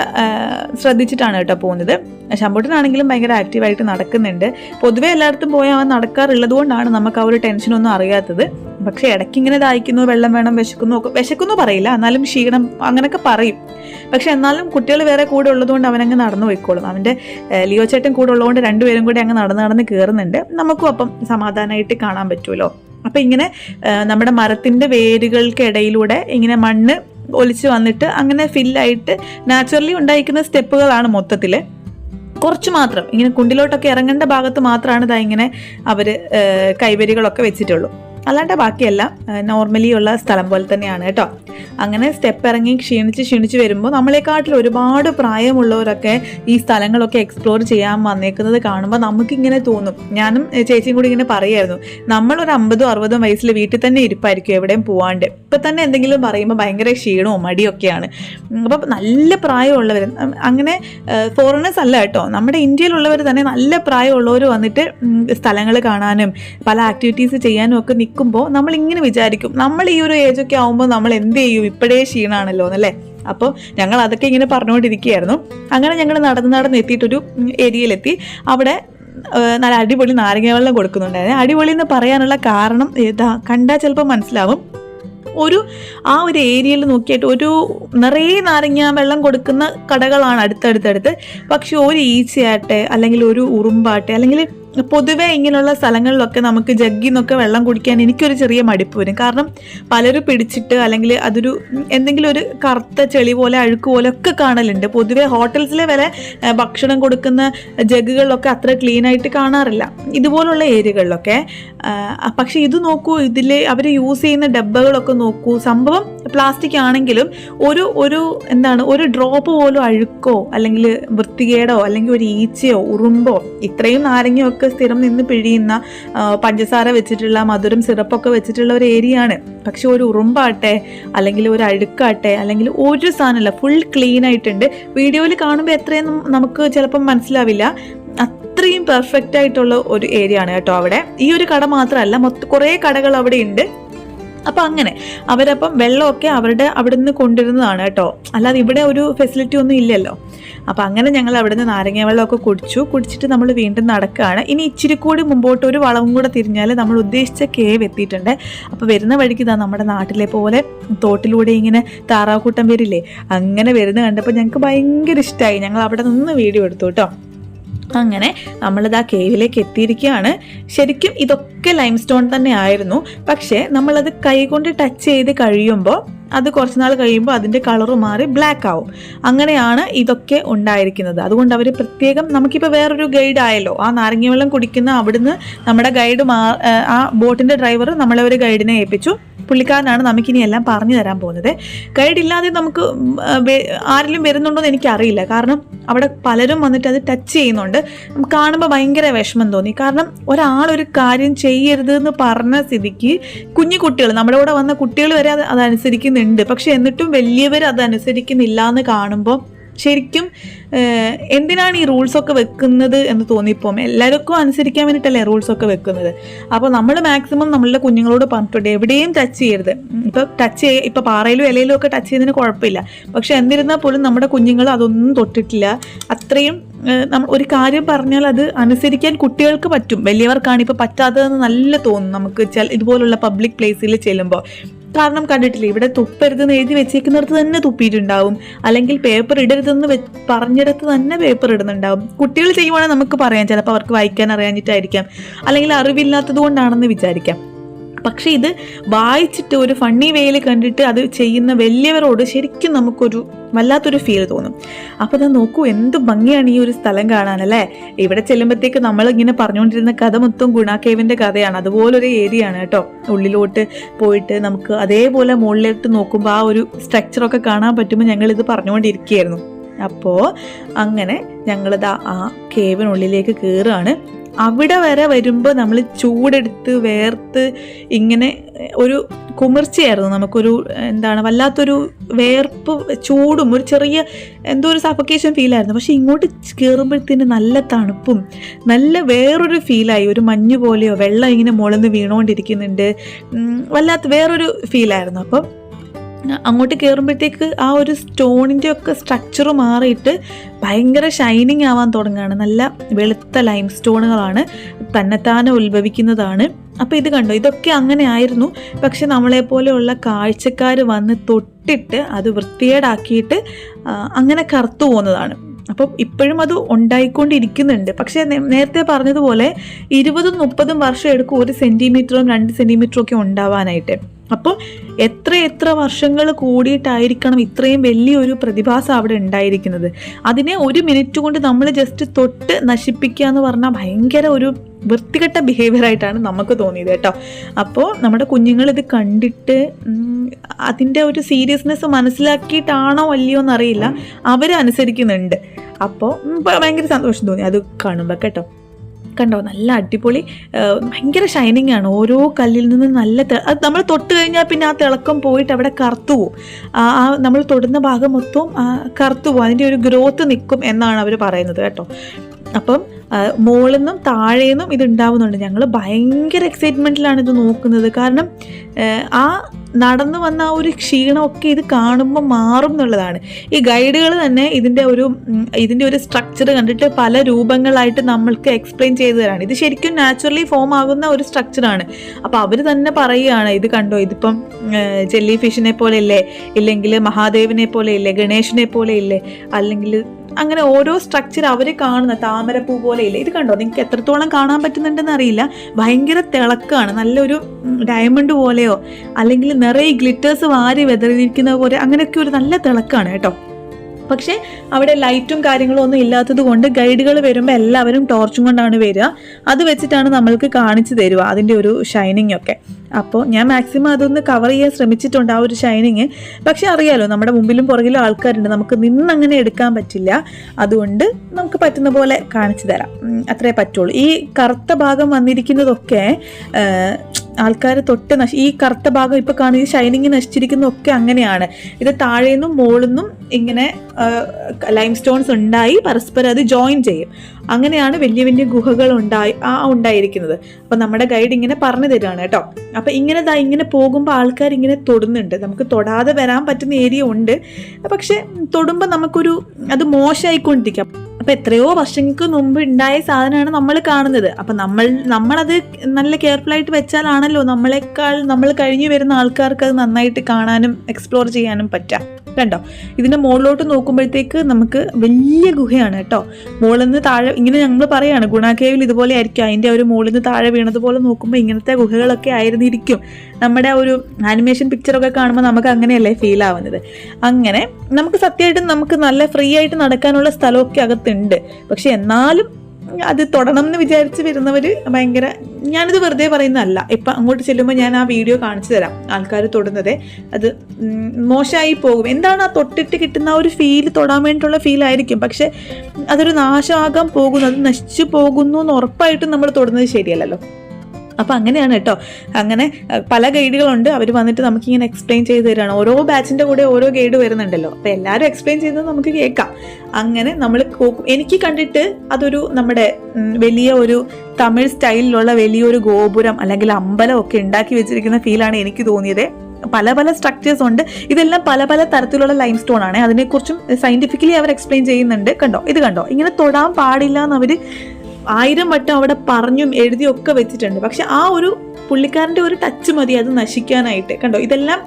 ശ്രദ്ധിച്ചിട്ടാണ് കേട്ടോ പോകുന്നത്. ശമ്പൂട്ടനാണെങ്കിലും ഭയങ്കര ആക്റ്റീവായിട്ട് നടക്കുന്നുണ്ട്. പൊതുവേ എല്ലായിടത്തും പോയി അവൻ നടക്കാറുള്ളത് കൊണ്ടാണ് നമുക്ക് ആ ഒരു ടെൻഷനൊന്നും അറിയാത്തത്. പക്ഷേ ഇടയ്ക്ക് ഇങ്ങനെ ദാഹിക്കുന്നു വെള്ളം വേണം വിശക്കുന്നു ഒക്കെ വിശക്കുന്നു പറയില്ല. എന്നാലും ക്ഷീണം അങ്ങനെയൊക്കെ പറയും. പക്ഷെ എന്നാലും കുട്ടികൾ വേറെ കൂടെ ഉള്ളതുകൊണ്ട് അവനങ്ങ് നടന്നു പോയിക്കോളും. അവന്റെ ലിയോ ചേട്ടൻ കൂടെ ഉള്ളതുകൊണ്ട് രണ്ടുപേരും കൂടി അങ്ങ് നടന്ന് നടന്ന് കയറുന്നുണ്ട് നമുക്കും അപ്പം സമാധാനമായിട്ട് കാണാൻ പറ്റുമല്ലോ. അപ്പം ഇങ്ങനെ നമ്മുടെ മരത്തിന്റെ വേരുകൾക്കിടയിലൂടെ ഇങ്ങനെ മണ്ണ് ഒലിച്ച് വന്നിട്ട് അങ്ങനെ ഫില്ലായിട്ട് നാച്ചുറലി ഉണ്ടായിരിക്കുന്ന സ്റ്റെപ്പുകളാണ് മൊത്തത്തിൽ കുറച്ച് മാത്രം. ഇങ്ങനെ കുണ്ടിലോട്ടൊക്കെ ഇറങ്ങേണ്ട ഭാഗത്ത് മാത്രമാണ് ഇതാ ഇങ്ങനെ അവർ കൈവരികളൊക്കെ വെച്ചിട്ടുള്ളൂ. അല്ലാണ്ട് ബാക്കിയെല്ലാം നോർമലി ഉള്ള സ്ഥലം പോലെ തന്നെയാണ് കേട്ടോ. അങ്ങനെ സ്റ്റെപ്പ് ഇറങ്ങി ക്ഷീണിച്ച് ക്ഷീണിച്ച് വരുമ്പോൾ നമ്മളെക്കാട്ടിൽ ഒരുപാട് പ്രായമുള്ളവരൊക്കെ ഈ സ്ഥലങ്ങളൊക്കെ എക്സ്പ്ലോർ ചെയ്യാൻ വന്നേക്കുന്നത് കാണുമ്പോൾ നമുക്കിങ്ങനെ തോന്നും. ഞാനും ചേച്ചിയും കൂടി ഇങ്ങനെ പറയായിരുന്നു. നമ്മളൊരു അമ്പതും അറുപതും വയസ്സിൽ വീട്ടിൽ തന്നെ ഇരിപ്പായിരിക്കും എവിടെയും പോവാണ്ട്. ഇപ്പം തന്നെ എന്തെങ്കിലും പറയുമ്പോൾ ഭയങ്കര ക്ഷീണവും മടിയൊക്കെയാണ്. അപ്പം നല്ല പ്രായമുള്ളവർ അങ്ങനെ ഫോറിനേഴ്സ് അല്ല കേട്ടോ. നമ്മുടെ ഇന്ത്യയിലുള്ളവർ തന്നെ നല്ല പ്രായമുള്ളവർ വന്നിട്ട് സ്ഥലങ്ങൾ കാണാനും പല ആക്ടിവിറ്റീസ് ചെയ്യാനും ഒക്കെ നിൽക്കുമ്പോൾ നമ്മൾ ഇങ്ങനെ വിചാരിക്കും നമ്മൾ ഈ ഒരു ഏജൊക്കെ ആകുമ്പോൾ നമ്മൾ എന്ത് ചെയ്യും? ഇപ്പോഴേ ക്ഷീണാണല്ലോ എന്നല്ലേ? അപ്പോൾ ഞങ്ങൾ അതൊക്കെ ഇങ്ങനെ പറഞ്ഞുകൊണ്ടിരിക്കുകയായിരുന്നു. അങ്ങനെ ഞങ്ങൾ നടന്ന് നടന്ന് എത്തിയിട്ടൊരു ഏരിയയിലെത്തി. അവിടെ നല്ല അടിപൊളി നാരങ്ങ വെള്ളം കൊടുക്കുന്നുണ്ടായിരുന്നു. അടിപൊളി എന്ന് പറയാനുള്ള കാരണം ഏതാ? കണ്ടാൽ ചിലപ്പോൾ മനസ്സിലാവും. ഒരു ആ ഒരു ഏരിയയിൽ നോക്കിയിട്ട് ഒരു നിറയെ നാരങ്ങ വെള്ളം കൊടുക്കുന്ന കടകളാണ് അടുത്തടുത്തടുത്ത്. പക്ഷെ ഒരു ഈച്ചയാട്ടെ അല്ലെങ്കിൽ ഒരു ഉറുമ്പാട്ടെ അല്ലെങ്കിൽ പൊതുവെ ഇങ്ങനെയുള്ള സ്ഥലങ്ങളിലൊക്കെ നമുക്ക് ജഗ്ഗിൽ നിന്നൊക്കെ വെള്ളം കുടിക്കാൻ എനിക്കൊരു ചെറിയ മടിപ്പ് വരും. കാരണം പലരും പിടിച്ചിട്ട് അല്ലെങ്കിൽ അതൊരു എന്തെങ്കിലും ഒരു കറുത്ത ചെളി പോലെ അഴുക്ക് പോലെ ഒക്കെ കാണലുണ്ട്. പൊതുവെ ഹോട്ടൽസിലെ വരെ ഭക്ഷണം കൊടുക്കുന്ന ജഗ്ഗുകളിലൊക്കെ അത്ര ക്ലീൻ ആയിട്ട് കാണാറില്ല. ഇതുപോലുള്ള ഏരിയകളിലൊക്കെ പക്ഷേ ഇത് നോക്കൂ ഇതിൽ അവർ യൂസ് ചെയ്യുന്ന ഡബ്ബകളൊക്കെ നോക്കൂ. സംഭവം പ്ലാസ്റ്റിക് ആണെങ്കിലും ഒരു ഒരു എന്താണ് ഒരു ഡ്രോപ്പ് പോലും അഴുക്കോ അല്ലെങ്കിൽ വൃത്തികേടോ അല്ലെങ്കിൽ ഒരു ഈച്ചയോ ഉറുമ്പോ ഇത്രയും നാരങ്ങയോ ഒക്കെ സ്ഥിരം നിന്ന് പിഴിയുന്ന പഞ്ചസാര വെച്ചിട്ടുള്ള മധുരം സിറപ്പൊക്കെ വെച്ചിട്ടുള്ള ഒരു ഏരിയ ആണ് പക്ഷെ ഒരു ഉറുമ്പാട്ടെ അല്ലെങ്കിൽ ഒരു അഴുക്കാട്ടെ അല്ലെങ്കിൽ ഒരു സാധനമല്ല ഫുൾ ക്ലീൻ ആയിട്ടുണ്ട്. വീഡിയോയിൽ കാണുമ്പോൾ എത്രയും നമുക്ക് ചിലപ്പം മനസ്സിലാവില്ല. അത്രയും പെർഫെക്റ്റ് ആയിട്ടുള്ള ഒരു ഏരിയ ആണ് കേട്ടോ അവിടെ. ഈ ഒരു കട മാത്രമല്ല മൊത്തം കുറേ കടകൾ അവിടെ ഉണ്ട് അപ്പം അങ്ങനെ അവരപ്പം വെള്ളമൊക്കെ അവരുടെ അവിടെ നിന്ന് കൊണ്ടിരുന്നതാണ് കേട്ടോ. അല്ലാതെ ഇവിടെ ഒരു ഫെസിലിറ്റി ഒന്നും ഇല്ലല്ലോ. അപ്പം അങ്ങനെ ഞങ്ങൾ അവിടെ നിന്ന് നാരങ്ങ വെള്ളമൊക്കെ കുടിച്ചു. കുടിച്ചിട്ട് നമ്മൾ വീണ്ടും നടക്കുകയാണ്. ഇനി ഇച്ചിരി കൂടി മുമ്പോട്ട് ഒരു വളവും കൂടെ തിരിഞ്ഞാൽ നമ്മൾ ഉദ്ദേശിച്ച കേവ് എത്തിയിട്ടുണ്ട്. അപ്പോൾ വരുന്ന വഴിക്ക് ഇതാ നമ്മുടെ നാട്ടിലെ പോലെ തോട്ടിലൂടെ ഇങ്ങനെ താറാവ് കൂട്ടം വരില്ലേ? അങ്ങനെ വരുന്ന കണ്ടപ്പോൾ ഞങ്ങൾക്ക് ഭയങ്കര ഇഷ്ടമായി ഞങ്ങൾ അവിടെ നിന്ന് വീഡിയോ എടുത്തു കേട്ടോ. അങ്ങനെ നമ്മളിത് കേവിലേക്ക് എത്തിയിരിക്കുകയാണ് ശരിക്കും ഇതൊക്കെ ലൈം സ്റ്റോൺ തന്നെ ആയിരുന്നു പക്ഷേ നമ്മളത് കൈകൊണ്ട് ടച്ച് ചെയ്ത് കഴിയുമ്പോൾ അത് കുറച്ച് നാൾ കഴിയുമ്പോൾ അതിന്റെ കളറ് മാറി ബ്ലാക്ക് ആവും. അങ്ങനെയാണ് ഇതൊക്കെ ഉണ്ടായിരിക്കുന്നത്. അതുകൊണ്ട് അവർ പ്രത്യേകം നമുക്കിപ്പോൾ വേറൊരു ഗൈഡ് ആയല്ലോ. ആ നാരങ്ങ വെള്ളം കുടിക്കുന്ന അവിടുന്ന് നമ്മുടെ ഗൈഡ് മാ ആ ബോട്ടിന്റെ ഡ്രൈവർ നമ്മളെ ഒരു ഗൈഡിനെ ഏൽപ്പിച്ചു. പുള്ളിക്കാരനാണ് നമുക്കിനി എല്ലാം പറഞ്ഞു തരാൻ പോകുന്നത്. ഗൈഡ് ഇല്ലാതെ നമുക്ക് ആരെങ്കിലും വരുന്നുണ്ടോ എന്ന് എനിക്കറിയില്ല. കാരണം അവിടെ പലരും വന്നിട്ട് അത് ടച്ച് ചെയ്യുന്നുണ്ട്. കാണുമ്പോൾ ഭയങ്കര വിഷമം തോന്നി. കാരണം ഒരാളൊരു കാര്യം ചെയ്യരുത് എന്ന് പറഞ്ഞ സ്ഥിതിക്ക് കുഞ്ഞു കുട്ടികൾ നമ്മുടെ കൂടെ വന്ന കുട്ടികൾ വരെ അത് അതനുസരിക്കുന്നുണ്ട് പക്ഷെ എന്നിട്ടും വലിയവർ അതനുസരിക്കുന്നില്ല എന്ന് കാണുമ്പോൾ ശരിക്കും എന്തിനാണ് ഈ റൂൾസൊക്കെ വെക്കുന്നത് എന്ന് തോന്നിപ്പോകും എല്ലാവർക്കും അനുസരിക്കാൻ വേണ്ടിയിട്ടല്ലേ റൂൾസൊക്കെ വെക്കുന്നത്. അപ്പോൾ നമ്മൾ മാക്സിമം നമ്മളുടെ കുഞ്ഞുങ്ങളോട് പറഞ്ഞിട്ടുണ്ട് എവിടെയും ടച്ച് ചെയ്യരുത്. ഇപ്പോൾ ടച്ച് ചെയ്യ ഇപ്പോൾ പാറയിലും ഇലയിലും ഒക്കെ ടച്ച് ചെയ്യുന്നതിന് കുഴപ്പമില്ല. പക്ഷെ എന്നിരുന്നാൽ പോലും നമ്മുടെ കുഞ്ഞുങ്ങൾ അതൊന്നും തൊട്ടിട്ടില്ല. അത്രയും നമ്മൾ ഒരു കാര്യം പറഞ്ഞാൽ അത് അനുസരിക്കാൻ കുട്ടികൾക്ക് പറ്റും. വലിയവർക്കാണ് ഇപ്പോൾ പറ്റാത്തതെന്ന് നല്ല തോന്നും നമുക്ക്. ഇതുപോലുള്ള പബ്ലിക് പ്ലേസിൽ ചെല്ലുമ്പോൾ കാരണം കണ്ടിട്ടില്ലേ? ഇവിടെ തുപ്പരുതെന്ന് എഴുതി വെച്ചേക്കുന്നിടത്ത് തന്നെ തുപ്പിയിട്ടുണ്ടാവും. അല്ലെങ്കിൽ പേപ്പർ ഇടരുതെന്ന് പറഞ്ഞിടത്ത് തന്നെ പേപ്പർ ഇടുന്നുണ്ടാവും. കുട്ടികൾ ചെയ്യുവാണെങ്കിൽ നമുക്ക് പറയാം. ചിലപ്പോൾ അവർക്ക് വായിക്കാൻ അറിയാഞ്ഞിട്ടായിരിക്കാം. അല്ലെങ്കിൽ അറിവില്ലാത്തത് കൊണ്ടാണെന്ന് വിചാരിക്കാം. പക്ഷേ ഇത് വായിച്ചിട്ട് ഒരു ഫണ്ണി വേയിൽ കണ്ടിട്ട് അത് ചെയ്യുന്ന വലിയവരോട് ശരിക്കും നമുക്കൊരു വല്ലാത്തൊരു ഫീൽ തോന്നും. അപ്പോൾ ഞാൻ നോക്കൂ എന്ത് ഭംഗിയാണ് ഈ ഒരു സ്ഥലം കാണാനല്ലേ ഇവിടെ ചെല്ലുമ്പോഴത്തേക്ക് നമ്മൾ ഇങ്ങനെ പറഞ്ഞുകൊണ്ടിരുന്ന കഥ മൊത്തം ഗുണാക്കേവിന്റെ കഥയാണ്. അതുപോലൊരു ഏരിയ ആണ് കേട്ടോ. ഉള്ളിലോട്ട് പോയിട്ട് നമുക്ക് അതേപോലെ മുകളിലോട്ട് നോക്കുമ്പോൾ ആ ഒരു സ്ട്രക്ചറൊക്കെ കാണാൻ പറ്റുമ്പോൾ ഞങ്ങൾ ഇത് പറഞ്ഞുകൊണ്ടിരിക്കുകയായിരുന്നു. അപ്പോൾ അങ്ങനെ ഞങ്ങളിത് ആ കേവിനുള്ളിലേക്ക് കയറുകയാണ് അവിടെ വരെ വരുമ്പോൾ നമ്മൾ ചൂടെടുത്ത് വേർത്ത് ഇങ്ങനെ ഒരു കുമിർച്ചയായിരുന്നു നമുക്കൊരു എന്താണ് വല്ലാത്തൊരു വേർപ്പ് ചൂടും ഒരു ചെറിയ എന്തോ ഒരു സഫക്കേഷൻ ഫീലായിരുന്നു പക്ഷേ ഇങ്ങോട്ട് കയറുമ്പോഴത്തേന് നല്ല തണുപ്പും നല്ല വേറൊരു ഫീലായി ഒരു മഞ്ഞ് പോലെയോ വെള്ളം ഇങ്ങനെ മുളന്ന് വീണുകൊണ്ടിരിക്കുന്നുണ്ട് വല്ലാത്ത വേറൊരു ഫീലായിരുന്നു അപ്പം അങ്ങോട്ട് കയറുമ്പോഴത്തേക്ക് ആ ഒരു സ്റ്റോണിന്റെ ഒക്കെ സ്ട്രക്ചർ മാറിയിട്ട് ഭയങ്കര ഷൈനിങ് ആവാൻ തുടങ്ങുകയാണ്. നല്ല വെളുത്ത ലൈം സ്റ്റോണുകളാണ് തന്നെത്താനെ ഉത്ഭവിക്കുന്നതാണ്. അപ്പോൾ ഇത് കണ്ടോ? ഇതൊക്കെ അങ്ങനെ ആയിരുന്നു. പക്ഷെ നമ്മളെപ്പോലെയുള്ള കാഴ്ചക്കാർ വന്ന് തൊട്ടിട്ട് അത് വൃത്തികേടാക്കിയിട്ട് അങ്ങനെ കറുത്തു പോകുന്നതാണ് അപ്പം ഇപ്പോഴും അത് ഉണ്ടായിക്കൊണ്ടിരിക്കുന്നുണ്ട്. പക്ഷേ നേരത്തെ പറഞ്ഞതുപോലെ ഇരുപതും മുപ്പതും വർഷം എടുക്കും ഒരു സെന്റിമീറ്ററും രണ്ട് സെന്റിമീറ്ററും ഒക്കെ ഉണ്ടാവാനായിട്ട്. അപ്പോൾ എത്ര എത്ര വർഷങ്ങൾ കൂടിയിട്ടായിരിക്കണം ഇത്രയും വലിയൊരു പ്രതിഭാസം അവിടെ ഉണ്ടായിരിക്കുന്നത്? അതിനെ ഒരു മിനിറ്റ് കൊണ്ട് നമ്മൾ ജസ്റ്റ് തൊട്ട് നശിപ്പിക്കുക എന്ന് പറഞ്ഞാൽ ഭയങ്കര ഒരു വൃത്തികെട്ട ബിഹേവിയർ ആയിട്ടാണ് നമുക്ക് തോന്നിയത് കേട്ടോ. അപ്പോൾ നമ്മുടെ കുഞ്ഞുങ്ങൾ ഇത് കണ്ടിട്ട് അതിന്റെ ഒരു സീരിയസ്നെസ് മനസ്സിലാക്കിയിട്ടാണോ അല്ലയോ എന്നറിയില്ല. അവർ അനുസരിക്കുന്നുണ്ട്. അപ്പോൾ ഭയങ്കര സന്തോഷം തോന്നി. അത് കാണുമ്പോൾ കേട്ടോ. കണ്ടോ നല്ല അടിപൊളി ഭയങ്കര ഷൈനിങ് ആണ്. ഓരോ കല്ലിൽ നിന്ന് നല്ല അത് നമ്മൾ തൊട്ട് കഴിഞ്ഞാൽ പിന്നെ ആ തിളക്കം പോയിട്ട് അവിടെ കറുത്തു പോകും ആ നമ്മൾ തൊടുന്ന ഭാഗം മൊത്തവും കറുത്തു പോകും അതിന്റെ ഒരു ഗ്രോത്ത് നിൽക്കും എന്നാണ് അവർ പറയുന്നത് കേട്ടോ. അപ്പം മുകളിൽ നിന്നും താഴെ നിന്നും ഇത് ഉണ്ടാവുന്നുണ്ട് ഞങ്ങൾ ഭയങ്കര എക്സൈറ്റ്മെന്റിലാണ് ഇത് നോക്കുന്നത്. കാരണം ആ, നടന്നു വന്ന ആ ഒരു ക്ഷീണമൊക്കെ ഇത് കാണുമ്പോൾ മാറും എന്നുള്ളതാണ്. ഈ ഗൈഡുകൾ തന്നെ ഇതിന്റെ ഒരു ഇതിന്റെ ഒരു സ്ട്രക്ചർ കണ്ടിട്ട് പല രൂപങ്ങളായിട്ട് നമ്മൾക്ക് എക്സ്പ്ലെയിൻ ചെയ്തു തരാണ് ഇത് ശരിക്കും നാച്ചുറലി ഫോം ആകുന്ന ഒരു സ്ട്രക്ചറാണ് അപ്പോൾ അവർ തന്നെ പറയുകയാണ് ഇത് കണ്ടോ ഇതിപ്പം ജെല്ലി ഫിഷിനെ പോലെ ഇല്ലേ ഇല്ലെങ്കിൽ മഹാദേവിനെ പോലെ ഇല്ലേ ഗണേശനെ പോലെ ഇല്ലേ അല്ലെങ്കിൽ അങ്ങനെ ഓരോ സ്ട്രക്ചർ അവർ കാണുന്ന താമരപ്പൂ പോലെയില്ല? ഇത് കണ്ടോ? നിങ്ങൾക്ക് എത്രത്തോളം കാണാൻ പറ്റുന്നുണ്ടെന്ന് അറിയില്ല. ഭയങ്കര തിളക്കമാണ് നല്ലൊരു ഡയമണ്ട് പോലെയോ അല്ലെങ്കിൽ നിറയെ ഗ്ലിറ്റേഴ്സ് വാരി വെതറിയിരിക്കുന്ന പോലെ അങ്ങനെയൊക്കെ ഒരു നല്ല തിളക്കമാണ് കേട്ടോ. പക്ഷേ അവിടെ ലൈറ്റും കാര്യങ്ങളും ഒന്നും ഇല്ലാത്തത് കൊണ്ട് ഗൈഡുകൾ വരുമ്പോൾ എല്ലാവരും ടോർച്ചും കൊണ്ടാണ് വരിക. അത് വെച്ചിട്ടാണ് നമ്മൾക്ക് കാണിച്ചു തരിക അതിന്റെ ഒരു ഷൈനിങ് ഒക്കെ. അപ്പോൾ ഞാൻ മാക്സിമം അതൊന്ന് കവർ ചെയ്യാൻ ശ്രമിച്ചിട്ടുണ്ട് ആ ഒരു ഷൈനിങ് പക്ഷെ അറിയാലോ നമ്മുടെ മുമ്പിലും പുറകിലും ആൾക്കാരുണ്ട്. നമുക്ക് നിന്നങ്ങനെ എടുക്കാൻ പറ്റില്ല. അതുകൊണ്ട് നമുക്ക് പറ്റുന്ന പോലെ കാണിച്ചു തരാം. അത്രേ പറ്റുള്ളൂ. ഈ കറുത്ത ഭാഗം വന്നിരിക്കുന്നതൊക്കെ ആൾക്കാർ തൊട്ട് നശി ഈ കറുത്ത ഭാഗം ഇപ്പോൾ കാണുന്ന ഈ ഷൈനിങ് നശിച്ചിരിക്കുന്നതൊക്കെ അങ്ങനെയാണ്. ഇത് താഴെ നിന്നും മുകളിൽ നിന്നും ഇങ്ങനെ ലൈം സ്റ്റോൺസ് ഉണ്ടായി പരസ്പരം അത് ജോയിൻ ചെയ്യും. അങ്ങനെയാണ് വലിയ വലിയ ഗുഹകൾ ഉണ്ടായി ആ ഉണ്ടായിരിക്കുന്നത്. അപ്പം നമ്മുടെ ഗൈഡ് ഇങ്ങനെ പറഞ്ഞു തരികയാണ് കേട്ടോ. അപ്പം ഇങ്ങനെ ദാ ഇങ്ങനെ പോകുമ്പോൾ ആൾക്കാർ ഇങ്ങനെ തൊടുന്നുണ്ട്. നമുക്ക് തൊടാതെ വരാൻ പറ്റുന്ന ഏരിയ ഉണ്ട്. പക്ഷെ തൊടുമ്പോൾ നമുക്കൊരു അത് മോശമായിക്കൊണ്ടിരിക്കാം. അപ്പം എത്രയോ വർഷങ്ങൾക്ക് മുമ്പ് ഉണ്ടായ സാധനമാണ് നമ്മൾ കാണുന്നത്. അപ്പം നമ്മൾ നമ്മളത് നല്ല കെയർഫുൾ ആയിട്ട് വെച്ചാലാണല്ലോ നമ്മളെക്കാൾ നമ്മൾ കഴിഞ്ഞു വരുന്ന ആൾക്കാർക്ക് അത് നന്നായിട്ട് കാണാനും എക്സ്പ്ലോർ ചെയ്യാനും പറ്റുക കണ്ടോ? ഇതിന്റെ മുകളിലോട്ട് നോക്കുമ്പോഴത്തേക്ക് നമുക്ക് വലിയ ഗുഹയാണ് കേട്ടോ. മുകളിൽ നിന്ന് താഴെ ഇങ്ങനെ ഞങ്ങൾ പറയാണ് ഗുണാക്കേവിൽ ഇതുപോലെ ആയിരിക്കും. അതിന്റെ ഒരു മുകളിൽ നിന്ന് താഴെ വീണതുപോലെ നോക്കുമ്പോൾ ഇങ്ങനത്തെ ഗുഹകളൊക്കെ ആയിരുന്നിരിക്കും. നമ്മുടെ ഒരു ആനിമേഷൻ പിക്ചറൊക്കെ കാണുമ്പോൾ നമുക്ക് അങ്ങനെയല്ലേ ഫീൽ ആവുന്നത്. അങ്ങനെ നമുക്ക് സത്യമായിട്ടും നമുക്ക് നല്ല ഫ്രീ ആയിട്ട് നടക്കാനുള്ള സ്ഥലമൊക്കെ അകത്തുണ്ട്. പക്ഷെ എന്നാലും അത് തൊടണം എന്ന് വിചാരിച്ച് വരുന്നവർ ഭയങ്കര ഞാനിത് വെറുതെ പറയുന്നതല്ല. ഇപ്പം അങ്ങോട്ട് ചെല്ലുമ്പോൾ ഞാൻ ആ വീഡിയോ കാണിച്ചു തരാം ആൾക്കാർ തൊടുന്നത്. അത് മോശമായി പോകും. എന്താണ് ആ തൊട്ടിട്ട് കിട്ടുന്ന ഒരു ഫീൽ തൊടാൻ വേണ്ടിയിട്ടുള്ള ഫീൽ ആയിരിക്കും. പക്ഷെ അതൊരു നാശമാകാൻ പോകുന്നു അത് നശിച്ചു പോകുന്നു എന്ന് ഉറപ്പായിട്ടും നമ്മൾ തൊടുന്നത് ശരിയല്ലല്ലോ. അപ്പോൾ അങ്ങനെയാണ് കേട്ടോ. അങ്ങനെ പല ഗൈഡുകളുണ്ട്. അവർ വന്നിട്ട് നമുക്കിങ്ങനെ എക്സ്പ്ലെയിൻ ചെയ്ത് തരാണ്. ഓരോ ബാച്ചിന്റെ കൂടെ ഓരോ ഗൈഡ് വരുന്നുണ്ടല്ലോ. അപ്പോൾ എല്ലാവരും എക്സ്പ്ലെയിൻ ചെയ്യുന്നത് നമുക്ക് കേൾക്കാം. അങ്ങനെ നമ്മൾ എനിക്ക് കണ്ടിട്ട് അതൊരു നമ്മുടെ വലിയ ഒരു തമിഴ് സ്റ്റൈലിലുള്ള വലിയൊരു ഗോപുരം അല്ലെങ്കിൽ അമ്പലം ഒക്കെ ഉണ്ടാക്കി വെച്ചിരിക്കുന്ന ഫീലാണ് എനിക്ക് തോന്നിയത്. പല പല സ്ട്രക്ചേഴ്സ് ഉണ്ട്. ഇതെല്ലാം പല പല തരത്തിലുള്ള ലൈം സ്റ്റോൺ ആണ്. അതിനെക്കുറിച്ചും സയന്റിഫിക്കലി അവർ എക്സ്പ്ലെയിൻ ചെയ്യുന്നുണ്ട്. കണ്ടോ? ഇത് കണ്ടോ? ഇങ്ങനെ തൊടാൻ പാടില്ല എന്ന് അവർ ആയിരം വട്ടം അവിടെ പറഞ്ഞും എഴുതിയും ഒക്കെ വെച്ചിട്ടുണ്ട്. പക്ഷെ ആ ഒരു പുള്ളിക്കാരന്റെ ഒരു ടച്ച് മതി അത് നശിക്കാനായിട്ട്. കണ്ടോ? ഇതെല്ലാം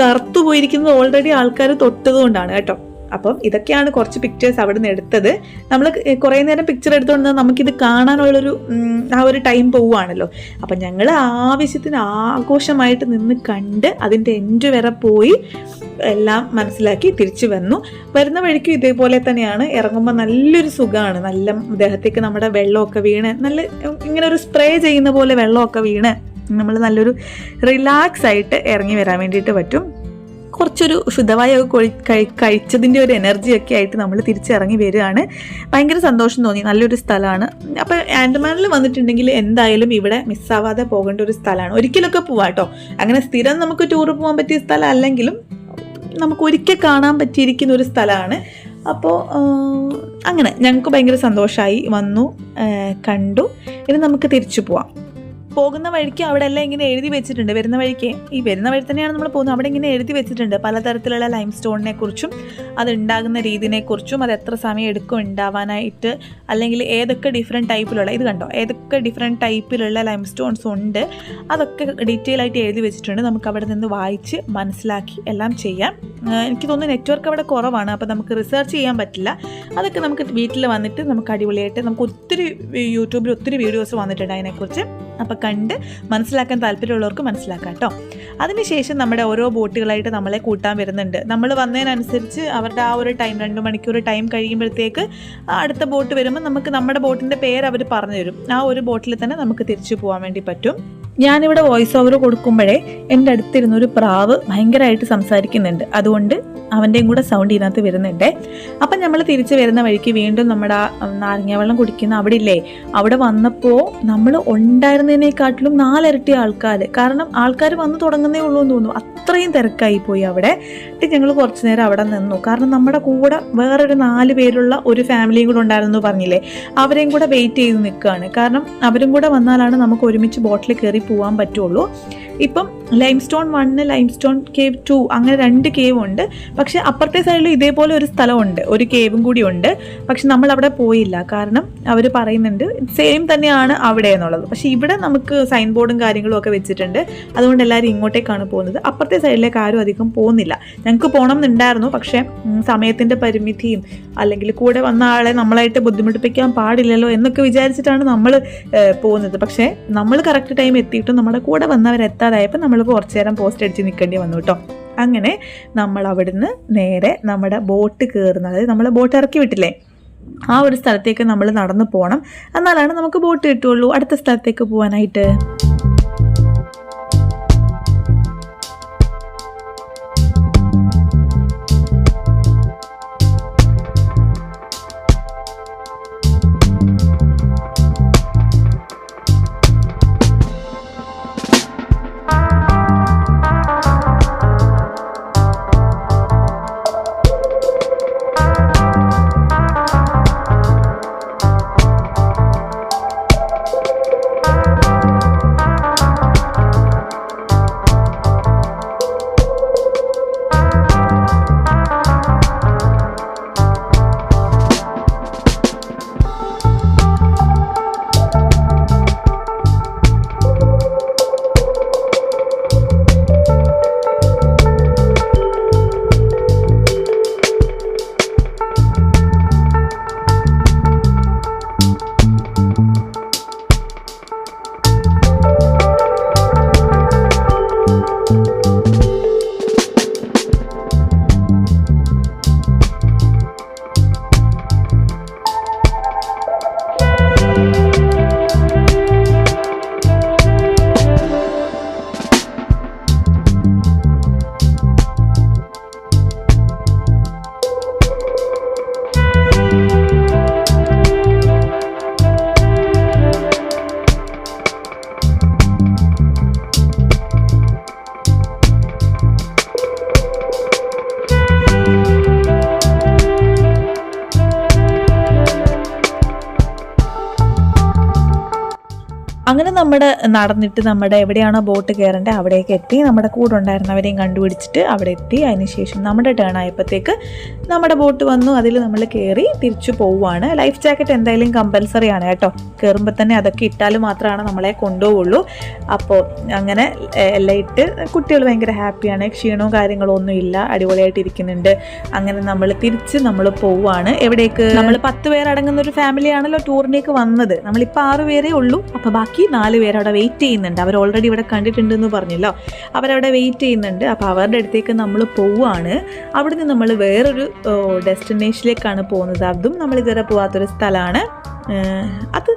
കറുത്തു പോയിരിക്കുന്നത് ഓൾറെഡി ആൾക്കാർ തൊട്ടതുകൊണ്ടാണ് കേട്ടോ. അപ്പം ഇതൊക്കെയാണ് കുറച്ച് പിക്ചേഴ്സ് അവിടെ നിന്ന് എടുത്തത് നമ്മൾ കുറേ നേരം പിക്ചർ എടുത്തുകൊണ്ട് നമുക്കിത് കാണാനുള്ളൊരു ആ ഒരു ടൈം പോവുകയാണല്ലോ അപ്പം ഞങ്ങൾ ആവശ്യത്തിന് ആഘോഷമായിട്ട് നിന്ന് കണ്ട് അതിന്റെ എൻഡ് വരെ പോയി എല്ലാം മനസ്സിലാക്കി തിരിച്ചു വന്നു. വരുന്ന വഴിക്കും ഇതേപോലെ തന്നെയാണ്. ഇറങ്ങുമ്പോൾ നല്ലൊരു സുഖമാണ് നല്ല ദേഹത്തേക്ക് നമ്മുടെ വെള്ളമൊക്കെ വീണ് നല്ല ഇങ്ങനെ ഒരു സ്പ്രേ ചെയ്യുന്ന പോലെ വെള്ളമൊക്കെ വീണ് നമ്മൾ നല്ലൊരു റിലാക്സ് ആയിട്ട് ഇറങ്ങി വരാൻ വേണ്ടിയിട്ട് പറ്റും. കുറച്ചൊരു ശുദ്ധമായ കൊഴി- കഴി- കഴിച്ചതിന്റെ ഒരു എനർജിയൊക്കെ ആയിട്ട് നമ്മൾ തിരിച്ചിറങ്ങി വരികയാണ്. ഭയങ്കര സന്തോഷം തോന്നി. നല്ലൊരു സ്ഥലമാണ്. അപ്പോൾ ആൻഡമാനിൽ വന്നിട്ടുണ്ടെങ്കിൽ എന്തായാലും ഇവിടെ മിസ്സാവാതെ പോകേണ്ട ഒരു സ്ഥലമാണ്. ഒരിക്കലൊക്കെ പോവാം കേട്ടോ അങ്ങനെ സ്ഥിരം നമുക്ക് ടൂർ പോകാൻ പറ്റിയ സ്ഥലം അല്ലെങ്കിലും നമുക്ക് ഒരിക്കൽ കാണാൻ പറ്റിയിരിക്കുന്ന ഒരു സ്ഥലമാണ്. അപ്പോൾ അങ്ങനെ ഞങ്ങൾക്ക് ഭയങ്കര സന്തോഷമായി വന്നു കണ്ടു. ഇനി നമുക്ക് തിരിച്ചു പോവാം. പോകുന്ന വഴിക്ക് അവിടെ എല്ലാം ഇങ്ങനെ എഴുതി വെച്ചിട്ടുണ്ട്. വരുന്ന വഴിക്ക് ഈ വരുന്ന വഴി തന്നെയാണ് നമ്മൾ പോകുന്നത്. അവിടെ ഇങ്ങനെ എഴുതി വെച്ചിട്ടുണ്ട്. പലതരത്തിലുള്ള ലൈം സ്റ്റോണിനെ കുറിച്ചും അത് ഉണ്ടാകുന്ന രീതിനെ അത് എത്ര സമയം എടുക്കും ഉണ്ടാവാനായിട്ട് അല്ലെങ്കിൽ ഏതൊക്കെ ഡിഫറെന്റ് ടൈപ്പിലുള്ള ഇത് കണ്ടോ? ഏതൊക്കെ ഡിഫറെന്റ് ടൈപ്പിലുള്ള ലൈം സ്റ്റോൺസ് ഉണ്ട്? അതൊക്കെ ഡീറ്റെയിൽ ആയിട്ട് എഴുതി വെച്ചിട്ടുണ്ട്. നമുക്ക് അവിടെ നിന്ന് വായിച്ച് മനസ്സിലാക്കി എല്ലാം ചെയ്യാം. എനിക്ക് തോന്നുന്നു നെറ്റ്വർക്ക് അവിടെ കുറവാണ്. അപ്പോൾ നമുക്ക് റിസർച്ച് ചെയ്യാൻ പറ്റില്ല. അതൊക്കെ നമുക്ക് വീട്ടിൽ വന്നിട്ട് നമുക്ക് അടിപൊളിയായിട്ട് നമുക്ക് ഒത്തിരി യൂട്യൂബിൽ ഒത്തിരി വീഡിയോസ് വന്നിട്ടുണ്ട് അതിനെക്കുറിച്ച്. അപ്പോൾ കണ്ട് മനസ്സിലാക്കാൻ താല്പര്യമുള്ളവർക്ക് മനസ്സിലാക്കാം കേട്ടോ. അതിനുശേഷം നമ്മുടെ ഓരോ ബോട്ടുകളായിട്ട് നമ്മളെ കൂട്ടാൻ വരുന്നുണ്ട്. നമ്മൾ വന്നതിനനുസരിച്ച് അവരുടെ ആ ഒരു ടൈം രണ്ട് മണിക്കൂർ ടൈം കഴിയുമ്പോഴത്തേക്ക് അടുത്ത ബോട്ട് വരുമ്പോൾ നമുക്ക് നമ്മുടെ ബോട്ടിന്റെ പേര് അവർ പറഞ്ഞു തരും. ആ ഒരു ബോട്ടിൽ തന്നെ നമുക്ക് തിരിച്ചു പോകാൻ വേണ്ടി പറ്റും. ഞാനിവിടെ വോയിസ് ഓവർ കൊടുക്കുമ്പോഴേ എന്റെ അടുത്തിരുന്ന ഒരു പ്രാവ് ഭയങ്കരമായിട്ട് സംസാരിക്കുന്നുണ്ട്. അതുകൊണ്ട് അവന്റെയും കൂടെ സൗണ്ട് ഇതിനകത്ത് വരുന്നുണ്ട്. അപ്പം നമ്മൾ തിരിച്ച് വരുന്ന വഴിക്ക് വീണ്ടും നമ്മുടെ ആ നാരങ്ങ വെള്ളം കുടിക്കുന്ന അവിടെ ഇല്ലേ? അവിടെ വന്നപ്പോൾ നമ്മൾ ഉണ്ടായിരുന്നതിനേക്കാട്ടിലും നാലിരട്ടി ആൾക്കാർ കാരണം ആൾക്കാർ വന്ന് തുടങ്ങുന്നേ ഉള്ളൂ എന്ന് തോന്നുന്നു. അത്രയും തിരക്കായി പോയി അവിടെ ഞങ്ങൾ കുറച്ച് നേരം അവിടെ നിന്നു. കാരണം നമ്മുടെ കൂടെ വേറൊരു നാല് പേരുള്ള ഒരു ഫാമിലിയും കൂടെ ഉണ്ടായിരുന്നു പറഞ്ഞില്ലേ? അവരെയും കൂടെ വെയിറ്റ് ചെയ്ത് നിൽക്കുകയാണ്. കാരണം അവരും കൂടെ വന്നാലാണ് നമുക്ക് ഒരുമിച്ച് ബോട്ടിൽ കയറി പോകാൻ പറ്റുള്ളൂ. ഇപ്പം limestone one limestone cave two അങ്ങനെ രണ്ട് കേവ് ഉണ്ട്. പക്ഷെ അപ്പുറത്തെ സൈഡിൽ ഇതേപോലെ ഒരു സ്ഥലമുണ്ട് ഒരു കേവും കൂടി ഉണ്ട്. പക്ഷെ നമ്മൾ അവിടെ പോയില്ല. കാരണം അവർ പറയുന്നുണ്ട് സെയിം തന്നെയാണ് അവിടെ എന്നുള്ളത്. പക്ഷെ ഇവിടെ നമുക്ക് സൈൻ ബോർഡും കാര്യങ്ങളും ഒക്കെ വെച്ചിട്ടുണ്ട്. അതുകൊണ്ട് എല്ലാവരും ഇങ്ങോട്ടേക്കാണ് പോകുന്നത്. അപ്പുറത്തെ സൈഡിലേക്ക് ആരും അധികം പോകുന്നില്ല. ഞങ്ങൾക്ക് പോകണം എന്നുണ്ടായിരുന്നു. പക്ഷേ സമയത്തിന്റെ പരിമിതിയും അല്ലെങ്കിൽ കൂടെ വന്ന ആളെ നമ്മളായിട്ട് ബുദ്ധിമുട്ടിപ്പിക്കാൻ പാടില്ലല്ലോ എന്നൊക്കെ വിചാരിച്ചിട്ടാണ് നമ്മൾ പോകുന്നത്. പക്ഷേ നമ്മൾ കറക്റ്റ് ടൈം എത്തിയിട്ടും നമ്മുടെ കൂടെ വന്നവരെത്താതായപ്പോൾ നമ്മൾ കുറച്ച് നേരം പോസ്റ്റ് അടിച്ച് നിൽക്കേണ്ടി വന്നു കേട്ടോ. അങ്ങനെ നമ്മൾ അവിടുന്ന് നേരെ നമ്മുടെ ബോട്ട് കയറുന്നത് അതായത് നമ്മളെ ബോട്ട് ഇറക്കി വിട്ടില്ലേ? ആ ഒരു സ്ഥലത്തേക്ക് നമ്മൾ നടന്നു പോകണം എന്നാലാണ് നമുക്ക് ബോട്ട് കിട്ടുള്ളൂ അടുത്ത സ്ഥലത്തേക്ക് പോകാനായിട്ട് അങ്ങനെ നമ്മുടെ നടന്നിട്ട് നമ്മുടെ എവിടെയാണോ ബോട്ട് കയറേണ്ടത് അവിടേക്ക് എത്തി. നമ്മുടെ കൂടെ ഉണ്ടായിരുന്നവരെയും കണ്ടുപിടിച്ചിട്ട് അവിടെ എത്തി. അതിനുശേഷം നമ്മുടെ ടേൺ ആയപ്പോഴത്തേക്ക് നമ്മുടെ ബോട്ട് വന്നു. അതിൽ നമ്മൾ കയറി തിരിച്ചു പോവുകയാണ്. ലൈഫ് ജാക്കറ്റ് എന്തായാലും കമ്പൽസറി ആണ് കേട്ടോ. കയറുമ്പോൾ തന്നെ അതൊക്കെ ഇട്ടാൽ മാത്രമാണ് നമ്മളെ കൊണ്ടുപോവുള്ളൂ. അപ്പോൾ അങ്ങനെ എല്ലാം ഇട്ട് കുട്ടികൾ ഭയങ്കര ഹാപ്പിയാണ് ക്ഷീണവും കാര്യങ്ങളും ഒന്നും ഇല്ല. അടിപൊളിയായിട്ട് ഇരിക്കുന്നുണ്ട്. അങ്ങനെ നമ്മൾ തിരിച്ച് നമ്മൾ പോവുകയാണ്. എവിടേക്ക്? നമ്മൾ പത്ത് പേരടങ്ങുന്ന ഒരു ഫാമിലിയാണല്ലോ ടൂറിനേക്ക് വന്നത്. നമ്മളിപ്പോൾ ആറ് പേരേ ഉള്ളൂ. അപ്പോൾ ബാക്കി നാല് പേര് അവിടെ വെയിറ്റ് ചെയ്യുന്നുണ്ട്. അവർ ഓൾറെഡി ഇവിടെ കണ്ടിട്ടുണ്ടെന്ന് പറഞ്ഞല്ലോ. അവരവിടെ വെയിറ്റ് ചെയ്യുന്നുണ്ട്. അപ്പോൾ അവരുടെ അടുത്തേക്ക് നമ്മൾ പോവുകയാണ് അവിടുന്ന് നമ്മൾ വേറൊരു ഡെസ്റ്റിനേഷനിലേക്കാണ് പോകുന്നത്. അതും നമ്മൾ ഇതുവരെ പോകാത്തൊരു സ്ഥലമാണ് അത്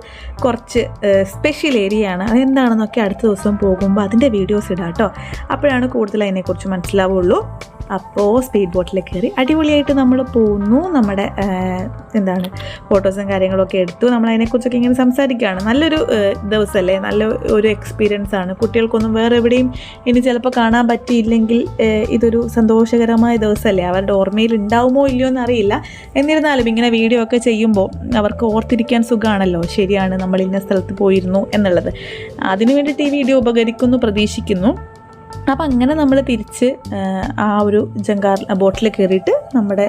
കുറച്ച് സ്പെഷ്യൽ ഏരിയ ആണ്. അതെന്താണെന്നൊക്കെ അടുത്ത ദിവസം പോകുമ്പോൾ അതിന്റെ വീഡിയോസ് ഇടാം കേട്ടോ അപ്പോഴാണ് കൂടുതൽ അതിനെക്കുറിച്ച് മനസ്സിലാവുള്ളൂ. അപ്പോൾ സ്പീഡ് ബോട്ടിൽ കയറി അടിപൊളിയായിട്ട് നമ്മൾ പോകുന്നു നമ്മുടെ എന്താണ് ഫോട്ടോസും കാര്യങ്ങളൊക്കെ എടുത്തു. നമ്മൾ അതിനെക്കുറിച്ചൊക്കെ ഇങ്ങനെ സംസാരിക്കുകയാണ് നല്ലൊരു ദിവസമല്ലേ നല്ല ഒരു എക്സ്പീരിയൻസ് ആണ്. കുട്ടികൾക്കൊന്നും വേറെ എവിടെയും ഇനി ചിലപ്പോൾ കാണാൻ പറ്റിയില്ലെങ്കിൽ ഇതൊരു സന്തോഷകരമായ ദിവസമല്ലേ അവരുടെ ഓർമ്മയിൽ ഉണ്ടാവുമോ ഇല്ലയോ എന്നറിയില്ല. എന്നിരുന്നാലും ഇങ്ങനെ വീഡിയോ ഒക്കെ ചെയ്യുമ്പോൾ അവർക്ക് ഓർത്തിരിക്കാൻ സുഖമാണല്ലോ ശരിയാണ് നമ്മൾ ഇന്ന സ്ഥലത്ത് പോയിരുന്നു എന്നുള്ളത്. അതിനു വേണ്ടിയിട്ട് ഈ വീഡിയോ ഉപകരിക്കുന്നു പ്രതീക്ഷിക്കുന്നു. അപ്പം അങ്ങനെ നമ്മൾ തിരിച്ച് ആ, ഒരു ജങ്കാർ ബോട്ടിൽ കയറിയിട്ട് നമ്മുടെ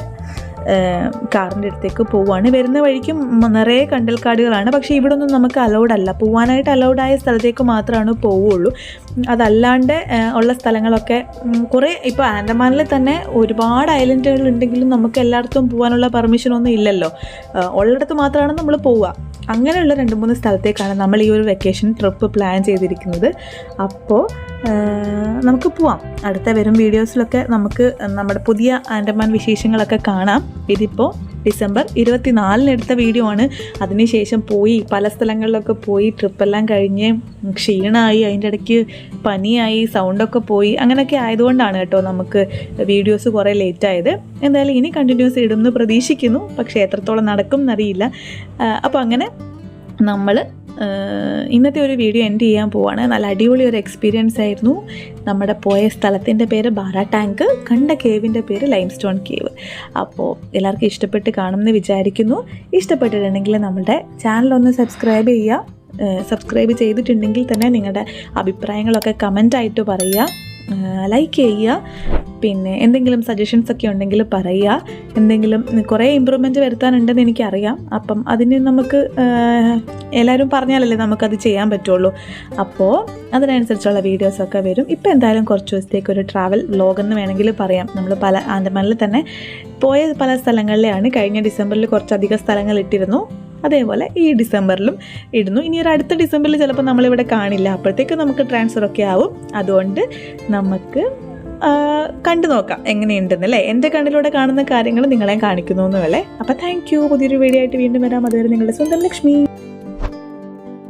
കാറിന്റെ അടുത്തേക്ക് പോവുകയാണ് വരുന്ന വഴിക്കും നിറയെ കണ്ടൽക്കാടുകളാണ്. പക്ഷേ ഇവിടെ ഒന്നും നമുക്ക് അലൗഡ് അല്ല. പോവാനായിട്ട് അലൗഡായ സ്ഥലത്തേക്ക് മാത്രമാണ് പോവുള്ളൂ. അതല്ലാണ്ട് ഉള്ള സ്ഥലങ്ങളൊക്കെ കുറേ ഇപ്പോൾ ആൻഡമാനിൽ തന്നെ ഒരുപാട് ഐലൻഡുകൾ ഉണ്ടെങ്കിലും നമുക്ക് എല്ലായിടത്തും പോകാനുള്ള പെർമിഷൻ ഒന്നും ഇല്ലല്ലോ. ഉള്ളിടത്ത് മാത്രമാണ് നമ്മൾ പോവുക. അങ്ങനെയുള്ള രണ്ട് മൂന്ന് സ്ഥലത്തേക്കാണ് നമ്മൾ ഈ ഒരു വെക്കേഷൻ ട്രിപ്പ് പ്ലാൻ ചെയ്തിരിക്കുന്നത്. അപ്പോൾ നമുക്ക് പോവാം. അടുത്ത വരും വീഡിയോസിലൊക്കെ നമുക്ക് നമ്മുടെ പുതിയ ആൻഡമാൻ വിശേഷങ്ങളൊക്കെ കാണാം. ഇതിപ്പോൾ ഡിസംബർ ഇരുപത്തിനാലിന് എടുത്ത വീഡിയോ ആണ്. അതിനുശേഷം പോയി പല സ്ഥലങ്ങളിലൊക്കെ പോയി ട്രിപ്പെല്ലാം കഴിഞ്ഞ് ക്ഷീണമായി അതിന്റെ ഇടയ്ക്ക് പനിയായി സൗണ്ടൊക്കെ പോയി അങ്ങനെയൊക്കെ ആയതുകൊണ്ടാണ് കേട്ടോ നമുക്ക് വീഡിയോസ് കുറേ ലേറ്റ് ആയത് എന്തായാലും ഇനി കണ്ടിന്യൂസ് ഇടുമെന്ന് പ്രതീക്ഷിക്കുന്നു. പക്ഷേ എത്രത്തോളം നടക്കും എന്നറിയില്ല. അപ്പോൾ അങ്ങനെ നമ്മൾ ഇന്നത്തെ ഒരു വീഡിയോ എൻഡ് ചെയ്യാൻ പോവാണ്. നല്ല അടിപൊളി ഒരു എക്സ്പീരിയൻസ് ആയിരുന്നു. നമ്മുടെ പോയ സ്ഥലത്തിന്റെ പേര് ബാറ ടാങ്ക് കണ്ട കേവിന്റെ പേര് ലൈം സ്റ്റോൺ കേവ് അപ്പോൾ എല്ലാവർക്കും ഇഷ്ടപ്പെട്ട് കാണുമെന്ന് വിചാരിക്കുന്നു. ഇഷ്ടപ്പെട്ടിട്ടുണ്ടെങ്കിൽ നമ്മുടെ ചാനലൊന്ന് സബ്സ്ക്രൈബ് ചെയ്യുക. സബ്സ്ക്രൈബ് ചെയ്തിട്ടുണ്ടെങ്കിൽ തന്നെ നിങ്ങളുടെ അഭിപ്രായങ്ങളൊക്കെ കമന്റായിട്ട് പറയുക. ലൈക്ക് ചെയ്യുക. പിന്നെ എന്തെങ്കിലും സജഷൻസ് ഒക്കെ ഉണ്ടെങ്കിൽ പറയുക. എന്തെങ്കിലും കുറേ ഇമ്പ്രൂവ്മെന്റ് വരുത്താനുണ്ടെന്ന് എനിക്കറിയാം. അപ്പം അതിന് നമുക്ക് എല്ലാവരും പറഞ്ഞാലല്ലേ നമുക്കത് ചെയ്യാൻ പറ്റുള്ളൂ. അപ്പോൾ അതിനനുസരിച്ചുള്ള വീഡിയോസൊക്കെ വരും. ഇപ്പോൾ എന്തായാലും കുറച്ച് ദിവസത്തേക്ക് ഒരു ട്രാവൽ വ്ലോഗ് വേണമെങ്കിൽ പറയാം. നമ്മൾ പല ആൻഡമാനിൽ തന്നെ പോയ പല സ്ഥലങ്ങളിലെയാണ് കഴിഞ്ഞ ഡിസംബറിൽ കുറച്ചധികം സ്ഥലങ്ങൾ ഇട്ടിരുന്നു. അതേപോലെ ഈ ഡിസംബറിലും ഇടുന്നു. ഇനി ഒരു അടുത്ത ഡിസംബറിൽ ചിലപ്പോൾ നമ്മളിവിടെ കാണില്ല. അപ്പോഴത്തേക്ക് നമുക്ക് ട്രാൻസ്ഫർ ഒക്കെ ആവും. അതുകൊണ്ട് നമുക്ക് കണ്ടു നോക്കാം എങ്ങനെയുണ്ടെന്ന് അല്ലേ? എന്റെ കണ്ണിലൂടെ കാണുന്ന കാര്യങ്ങൾ നിങ്ങളെ കാണിക്കുന്നു എന്നുള്ളേ അപ്പോൾ താങ്ക് യു പുതിയൊരു വീഡിയോ ആയിട്ട് വീണ്ടും വരാം. അതുവരെ നിങ്ങളുടെ സ്വന്തം ലക്ഷ്മി.